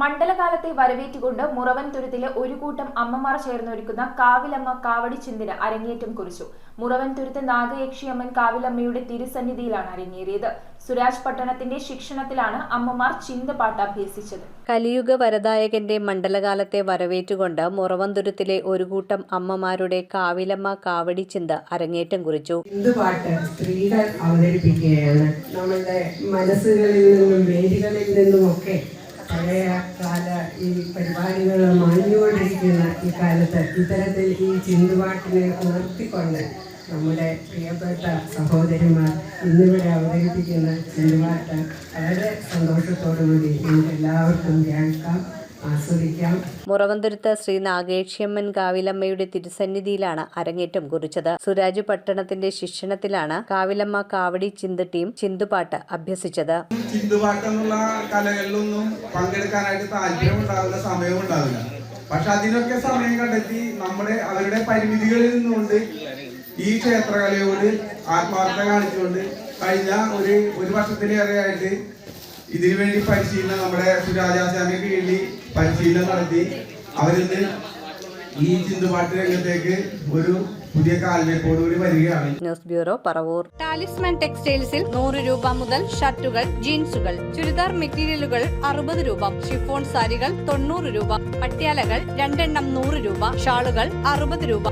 മണ്ഡലകാലത്തെ വരവേറ്റുകൊണ്ട് മുറവൻ തുരുത്തിലെ ഒരു കൂട്ടം അമ്മമാർ ചേർന്നൊരുക്കുന്ന കാവിലമ്മ കാവടി ചിന്തിന് അരങ്ങേറ്റം കുറിച്ചു. മുറവൻ തുരുത്ത് നാഗയക്ഷിയമ്മൻ കാവിലമ്മയുടെ തിരുസന്നിധിയിലാണ് അരങ്ങേറിയത്. സുരാജ് പട്ടണത്തിന്റെ ശിക്ഷണത്തിലാണ് അമ്മമാർ ചിന്തപാട്ട് അഭ്യസിച്ചത്. കലിയുഗ വരദായകന്റെ മണ്ഡലകാലത്തെ വരവേറ്റുകൊണ്ട് മുറവന്തുരത്തിലെ ഒരു കൂട്ടം അമ്മമാരുടെ കാവിലമ്മ കാവടി ചിന്ത അരങ്ങേറ്റം കുറിച്ചു. ഹിന്ദുപാട്ട് സ്ത്രീകൾ അവതരിപ്പിക്കുകയാണ്. നമ്മളുടെ മനസ്സുകളിൽ നിന്നും വേദികളിൽ നിന്നുമൊക്കെ പഴയ കാല ഈ പരിപാടികൾ മാഞ്ഞുകൊണ്ടിരിക്കുന്ന ഈ കാലത്ത് ഇത്തരത്തിൽ ഈ ചിന്തുപാട്ടിനെ ഉണർത്തിക്കൊണ്ട് നമ്മുടെ പ്രിയപ്പെട്ട സഹോദരിമാർ ഇന്നിവിടെ അവതരിപ്പിക്കുന്ന ചിന്തുപാട്ട് വളരെ സന്തോഷത്തോടുകൂടി നമുക്ക് എല്ലാവർക്കും കേൾക്കാം. ആസ്വദിക്കാം. മുറവന്തുരുത്ത് ശ്രീ നാഗേക്ഷ്യമ്മൻ കാവിലമ്മയുടെ തിരുസന്നിധിയിലാണ് അരങ്ങേറ്റം കുറിച്ചത്. സുരാജ് പട്ടണത്തിന്റെ ശിക്ഷണത്തിലാണ് കാവിലമ്മ കാവടി ചിന്ത ടീം ചിന്തുപാട്ട് അഭ്യസിച്ചത്. ചിന്തുപാട്ട് എന്നുള്ള കലകളിലൊന്നും പങ്കെടുക്കാനായിട്ട് താല്പര്യം ഉണ്ടാവില്ല സമയവും ഉണ്ടാവില്ല പക്ഷെ അതിനൊക്കെ സമയം കണ്ടെത്തി നമ്മുടെ അവരുടെ പരിമിതികളിൽ നിന്നുകൊണ്ട് ഈ ക്ഷേത്രകലയോട് ആത്മാർത്ഥത കാണിച്ചുകൊണ്ട് കഴിഞ്ഞ ഒരു ഒരു വർഷത്തിലേറെയായിട്ട് ഇതിനു വേണ്ടി പരിശീലനം നമ്മുടെ സുരാജാസ്വാമി കീഴിൽ പരിശീലനം നടത്തി. അവരിന്ന് ഈ ചിന്തുപാട്ട് രംഗത്തേക്ക് ഒരു പുതിയ കാൽവെപ്പോടുകൂടി വരികയാണ്. News bureau Paravur. ടാലിസ്മാൻ ടെക്സ്റ്റൈൽസിൽ നൂറ് രൂപ മുതൽ ഷർട്ടുകൾ ജീൻസുകൾ ചുരിദാർ മെറ്റീരിയലുകൾ അറുപത് രൂപ ഷിഫോൺ സാരികൾ തൊണ്ണൂറ് രൂപ പട്യാലകൾ രണ്ടെണ്ണം നൂറ് രൂപ ഷാളുകൾ അറുപത് രൂപ.